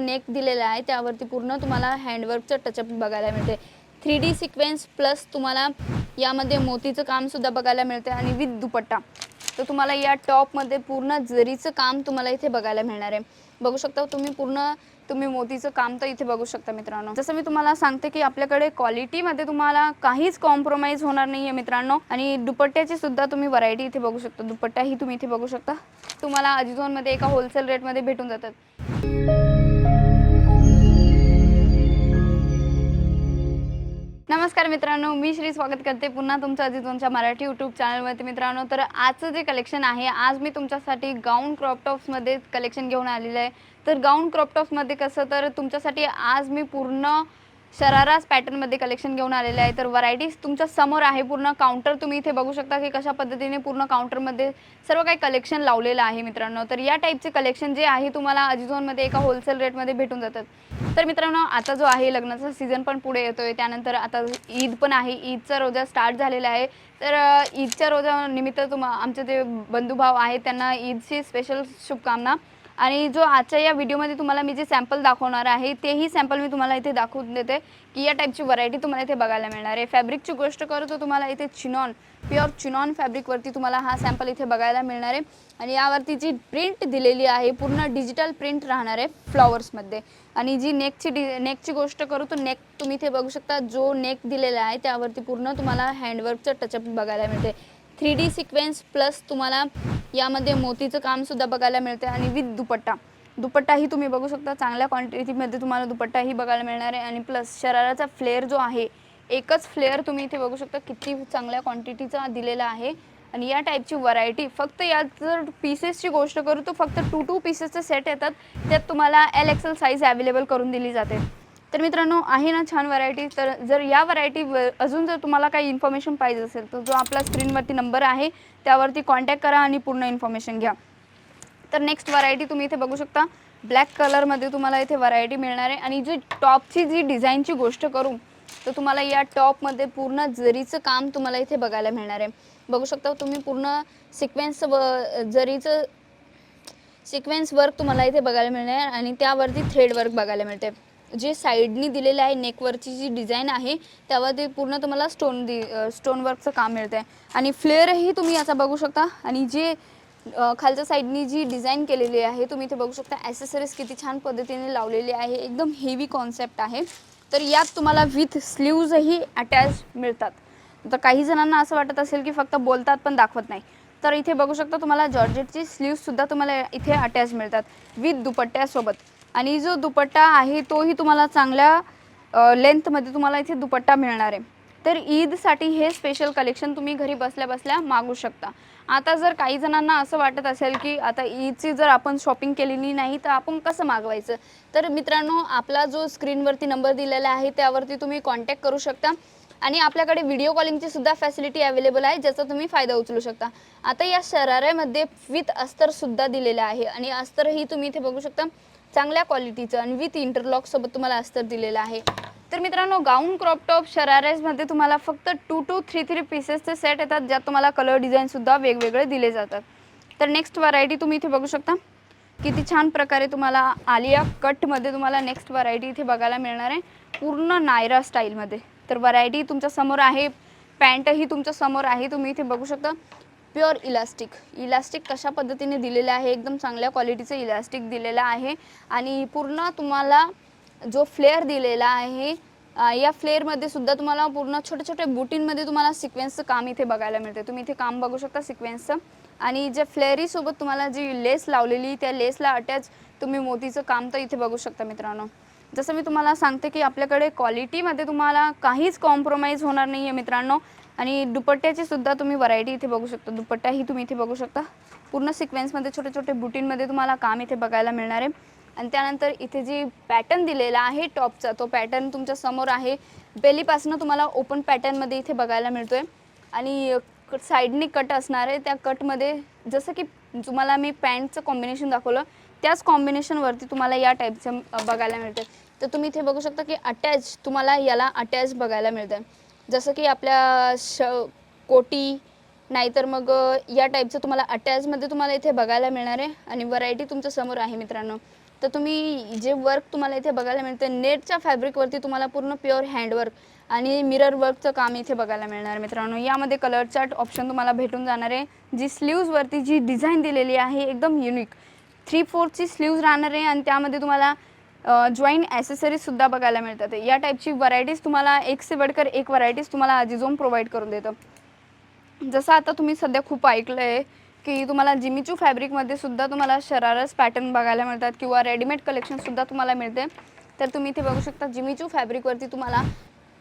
Neck दिलेला आहे त्यावरती पूर्ण तुम्हाला हँडवर्कचं टचअप बघायला मिळते. थ्री डी सिक्वेन्स प्लस तुम्हाला यामध्ये मोतीचं कामसुद्धा बघायला मिळते आणि विथ दुपट्टा. तर तुम्हाला या टॉपमध्ये पूर्ण जरीचं काम तुम्हाला इथे बघायला मिळणार आहे. बघू शकता तुम्ही पूर्ण तुम्ही मोतीचं काम तर इथे बघू शकता मित्रांनो. जसं मी तुम्हाला सांगते की आपल्याकडे क्वालिटीमध्ये तुम्हाला काहीच कॉम्प्रोमाइज होणार नाही आहे मित्रांनो. आणि दुपट्ट्याची सुद्धा तुम्ही व्हरायटी इथे बघू शकता. दुपट्टाही तुम्ही इथे बघू शकता. तुम्हाला अजिझोनमध्ये एका होलसेल रेटमध्ये भेटून जातात. मित्रांनो मी श्री स्वागत करते पुन्हा तुमचं तुमच्या मराठी यूट्यूब चॅनलवरती मित्रांनो तर आजचं जे कलेक्शन आहे आज मी तुमच्यासाठी गाऊन क्रॉप टॉप्समध्ये कलेक्शन घेऊन आलेलं आहे. तर गाऊन क्रॉप टॉप्समध्ये कसं तर तुमच्यासाठी आज मी पूर्ण शरारास पॅटर्नमध्ये कलेक्शन घेऊन आलेले आहे तर व्हरायटीज तुमच्यासमोर आहे. पूर्ण काउंटर तुम्ही इथे बघू शकता की कशा पद्धतीने पूर्ण काउंटरमध्ये सर्व काही कलेक्शन लावलेलं आहे मित्रांनो. तर या टाईपचे कलेक्शन जे आहे तुम्हाला अजिझोनमध्ये एका होलसेल रेटमध्ये भेटून जातात. तर मित्रांनो आता जो आहे लग्नाचा सीझन पण पुढे येतोय. त्यानंतर आता ईद पण आहे. ईदचा रोजा स्टार्ट झालेला आहे. तर ईदच्या रोजा निमित्त तुम आमचे जे बंधुभाव आहेत त्यांना ईदची स्पेशल शुभकामना आणि जो आजच्या या व्हिडिओमध्ये तुम्हाला मी जे सॅम्पल दाखवणार आहे तेही सॅम्पल मी तुम्हाला इथे दाखवून देते की या टाईपची व्हरायटी तुम्हाला इथे बघायला मिळणार आहे. फॅब्रिकची गोष्ट करू तर तुम्हाला इथे चिनॉन प्युअर चिनॉन फॅब्रिकवरती तुम्हाला हा सॅम्पल इथे बघायला मिळणार आहे. आणि यावरती जी प्रिंट दिलेली आहे पूर्ण डिजिटल प्रिंट राहणार आहे फ्लॉवर्समध्ये आणि जी नेकची डि नेकची गोष्ट करू तर नेक तुम्ही इथे बघू शकता जो नेक दिलेला आहे त्यावरती पूर्ण तुम्हाला हँडवर्कचं टचअप बघायला मिळते. थ्री डी सिक्वेन्स प्लस तुम्हाला यामध्ये मोतीचं कामसुद्धा बघायला मिळते आणि विथ दुपट्टा. दुपट्टाही तुम्ही बघू शकता. चांगल्या क्वांटिटीमध्ये तुम्हाला दुपट्टाही बघायला मिळणार आहे. आणि प्लस शराराचा फ्लेअर जो आहे एकच फ्लेअर तुम्ही इथे बघू शकता. किती चांगल्या क्वांटिटीचा दिलेला आहे. आणि या टाईपची व्हरायटी फक्त यात जर पीसेसची गोष्ट करू तर फक्त टू टू पीसेसचे सेट येतात. त्यात तुम्हाला एल एक्सेल साईज अवेलेबल करून दिली जाते. तर मित्रांनो आहे ना छान व्हरायटी तर जर या व्हरायटी अजून जर तुम्हाला काही इन्फॉर्मेशन पाहिजे असेल तर जो आपला स्क्रीनवरती नंबर आहे त्यावरती कॉन्टॅक्ट करा आणि पूर्ण इन्फॉर्मेशन घ्या. तर नेक्स्ट व्हरायटी तुम्ही इथे बघू शकता. ब्लॅक कलरमध्ये तुम्हाला इथे व्हरायटी मिळणार आहे. आणि जी टॉपची जी डिझाईनची गोष्ट करू तर तुम्हाला या टॉपमध्ये पूर्ण जरीचं काम तुम्हाला इथे बघायला मिळणार आहे. बघू शकता तुम्ही पूर्ण सिक्वेन्स व जरीचं सिक्वेन्स वर्क तुम्हाला इथे बघायला मिळणार आहे आणि त्यावरती थ्रेड वर्क बघायला मिळते. जे साईडनी दिलेलं आहे नेकवरची जी डिझाईन आहे त्यावर ते पूर्ण तुम्हाला स्टोन दि स्टोनवर्कचं काम मिळतं आहे आणि फ्लेअरही तुम्ही याचा बघू शकता. आणि जे खालच्या साईडनी जी डिझाईन केलेली आहे तुम्ही इथे बघू शकता ॲसेसरीज किती छान पद्धतीने लावलेली आहे. एकदम हेवी कॉन्सेप्ट आहे. तर यात तुम्हाला विथ स्लीव्जही अटॅच मिळतात. तर काही जणांना असं वाटत असेल की फक्त बोलतात पण दाखवत नाही. तर इथे बघू शकता तुम्हाला जॉर्जेटची स्लीव्ससुद्धा तुम्हाला इथे अटॅच मिळतात. विथ दुपट्ट्यासोबत. आणि जो दुपट्टा आहे तोही तुम्हाला चांगल्या लेंथमध्ये तुम्हाला इथे दुपट्टा मिळणार आहे. तर ईदसाठी हे स्पेशल कलेक्शन तुम्ही घरी बसल्या बसल्या मागू शकता. आता जर काही जणांना असं वाटत असेल की आता ईदची जर आपण शॉपिंग केलेली नाही तर आपण कसं मागवायचं? तर मित्रांनो आपला जो स्क्रीनवरती नंबर दिलेला आहे त्यावरती तुम्ही कॉन्टॅक्ट करू शकता. आणि आपल्याकडे व्हिडिओ कॉलिंगची सुद्धा फॅसिलिटी अवेलेबल आहे ज्याचा तुम्ही फायदा उचलू शकता. आता या शराऱ्यामध्ये विथ अस्तर सुद्धा दिलेलं आहे. आणि अस्तरही तुम्ही इथे बघू शकता. चांगल्या क्वालिटीचं आणि विथ इंटरलॉक सोबत तुम्हाला अस्तर दिलेलं आहे. तर मित्रांनो गाऊन क्रॉप टॉप शरारेजमध्ये तुम्हाला फक्त टू टू थ्री थ्री पीसेसचे सेट येतात ज्यात तुम्हाला कलर डिझाईनसुद्धा वेगवेगळे दिले जातात. तर नेक्स्ट व्हरायटी तुम्ही इथे बघू शकता. किती छान प्रकारे तुम्हाला आलिया कटमध्ये तुम्हाला नेक्स्ट व्हरायटी इथे बघायला मिळणार आहे. पूर्ण नायरा स्टाईलमध्ये तर व्हरायटी तुमच्यासमोर आहे पॅन्टही तुमच्यासमोर आहे तुम्ही इथे बघू शकता. Pure elastic. इलास्टिक कशा पद्धतीने दिलेलं आहे? एकदम चांगल्या क्वालिटीचं इलास्टिक दिलेलं आहे. आणि पूर्ण तुम्हाला जो फ्लेअर दिलेला आहे या फ्लेअरमध्ये सुद्धा तुम्हाला पूर्ण छोटे छोटे बुटींमध्ये तुम्हाला सिक्वेन्सचं काम इथे बघायला मिळते. तुम्ही इथे काम बघू शकता सिक्वेन्सचं आणि ज्या फ्लेअरीसोबत तुम्हाला जी लेस लावलेली त्या लेसला अटॅच तुम्ही मोतीचं काम तर इथे बघू शकता मित्रांनो. जसं मी तुम्हाला सांगते की आपल्याकडे क्वालिटीमध्ये तुम्हाला काहीच कॉम्प्रोमाइज होणार नाही आहे मित्रांनो. आणि दुपट्ट्याची सुद्धा तुम्ही व्हरायटी इथे बघू शकता. दुपट्टाही तुम्ही इथे बघू शकता. पूर्ण सिक्वेन्समध्ये छोटे छोटे बुटींमध्ये तुम्हाला काम इथे बघायला मिळणार आहे. आणि त्यानंतर इथे जी पॅटर्न दिलेला आहे टॉपचा तो पॅटर्न तुमच्यासमोर आहे. बेलीपासनं तुम्हाला ओपन पॅटर्नमध्ये इथे बघायला मिळतो आहे आणि साईडने कट असणार आहे. त्या कटमध्ये जसं की तुम्हाला मी पॅन्टचं कॉम्बिनेशन दाखवलं त्याच कॉम्बिनेशनवरती तुम्हाला या टाईपचं बघायला मिळतं तर तुम्ही इथे बघू शकता की अटॅच तुम्हाला याला अटॅच बघायला मिळतं जसं की आपल्या श कोटी नाहीतर मग या टाईपचं तुम्हाला अटॅचमध्ये तुम्हाला इथे बघायला मिळणार आहे आणि व्हरायटी तुमच्यासमोर आहे मित्रांनो. तर तुम्ही जे वर्क तुम्हाला इथे बघायला मिळतं नेटच्या फॅब्रिकवरती तुम्हाला पूर्ण प्युअर हँडवर्क आणि मिरर वर्कचं काम इथे बघायला मिळणार आहे मित्रांनो. यामध्ये कलर चार्ट ऑप्शन तुम्हाला भेटून जाणार आहे. जी स्लीव्जवरती जी डिझाईन दिलेली आहे एकदम युनिक थ्री फोर्थची स्लीव्ज राहणार आहे आणि त्यामध्ये तुम्हाला जॉईन ॲसेसरीजसुद्धा बघायला मिळतात. या टाईपची व्हरायटीज तुम्हाला एक से बडकर एक व्हरायटीज तुम्हाला अजिझोम प्रोव्हाइड करून देतं. जसं आता तुम्ही सध्या खूप ऐकलं आहे की तुम्हाला जिमीचू फॅब्रिकमध्ये सुद्धा तुम्हाला शरारस पॅटर्न बघायला मिळतात किंवा रेडीमेड कलेक्शनसुद्धा तुम्हाला मिळते. तर तुम्ही इथे बघू शकता जिमीचू फॅब्रिकवरती तुम्हाला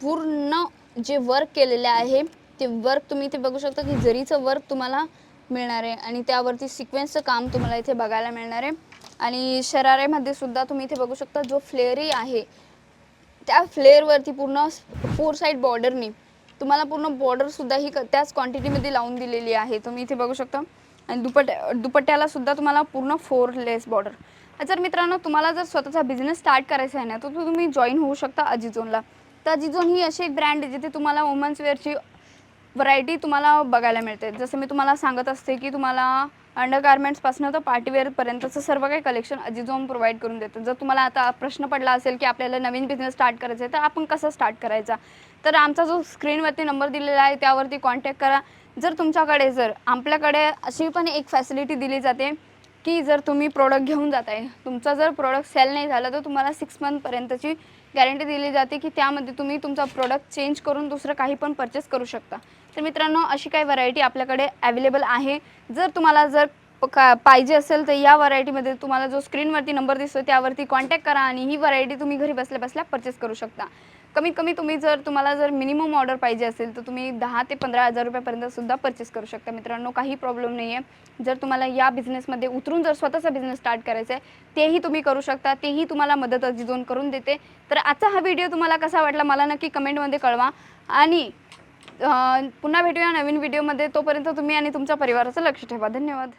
पूर्ण जे वर्क केलेले आहे ते वर्क तुम्ही इथे बघू शकता की जरीचं वर्क तुम्हाला मिळणार आहे आणि त्यावरती सिक्वेन्सचं काम तुम्हाला इथे बघायला मिळणार आहे. आणि शराऱ्यामध्ये सुद्धा तुम्ही इथे बघू शकता जो फ्लेअरही आहे त्या फ्लेअरवरती पूर्ण फोर साईड बॉर्डरनी तुम्हाला पूर्ण बॉर्डरसुद्धा ही क- त्याच क्वांटिटीमध्ये लावून दिलेली आहे. तुम्ही इथे बघू शकता. आणि दुपट दुपट्ट्याला सुद्धा तुम्हाला पूर्ण फोर लेस बॉर्डर जर मित्रांनो तुम्हाला जर स्वतःचा बिझनेस स्टार्ट करायचा आहे ना तर तुम्ही जॉईन होऊ शकता अजिझोनला तर अजिझोन ही अशी एक ब्रँड आहे जिथे तुम्हाला वुमन्स वेअरची व्हरायटी तुम्हाला बघायला मिळते. जसं मी तुम्हाला सांगत असते की तुम्हाला अंडर गार्मेंट्सपासून तर पार्टीवेअरपर्यंतचं सर्व काही कलेक्शन अजिझोम प्रोव्हाइड करून देतं जर तुम्हाला आता प्रश्न पडला असेल की आपल्याला नवीन बिझनेस स्टार्ट करायचा आहे तर आपण कसं स्टार्ट करायचा? तर आमचा जो स्क्रीनवरती नंबर दिलेला आहे त्यावरती कॉन्टॅक्ट करा. जर तुमच्याकडे जर आपल्याकडे अशी पण एक फॅसिलिटी दिली जाते की जर तुम्ही प्रोडक्ट घेऊन जाताय तुमचा जर प्रोडक्ट सेल नाही झाला तर तुम्हाला सिक्स मंथपर्यंतची गॅरंटी दिली जाते की त्यामध्ये तुम्ही तुमचा प्रोडक्ट चेंज करून दुसरं काही पण परचेस करू शकता. तर मित्रांनो अशी काही व्हरायटी आपल्याकडे अवेलेबल आहे. जर तुम्हाला जर का पाहिजे असेल तर या व्हरायटीमध्ये तुम्हाला जो स्क्रीनवरती नंबर दिसतो त्यावरती कॉन्टॅक्ट करा आणि ही व्हरायटी तुम्ही घरी बसल्या बसल्या परचेस करू शकता. कमीत कमी तुम्ही जर तुम्हाला जर मिनिमम ऑर्डर पाहिजे असेल तर तुम्ही दहा ते पंधरा हजार रुपयापर्यंत सुद्धा परचेस करू शकता. मित्रांनो काही प्रॉब्लेम नाही आहे जर तुम्हाला या बिझनेसमध्ये उतरून जर स्वतःचा बिझनेस स्टार्ट करायचा आहे तेही तुम्ही करू शकता. तेही तुम्हाला मदत अजिजोन करून देते. तर आजचा हा व्हिडिओ तुम्हाला कसा वाटला मला नक्की कमेंटमध्ये कळवा. आणि पुन्हा भेटूया नवीन व्हिडिओमध्ये तोपर्यंत तुम्ही आणि तुमच्या परिवाराचं लक्ष ठेवा. धन्यवाद.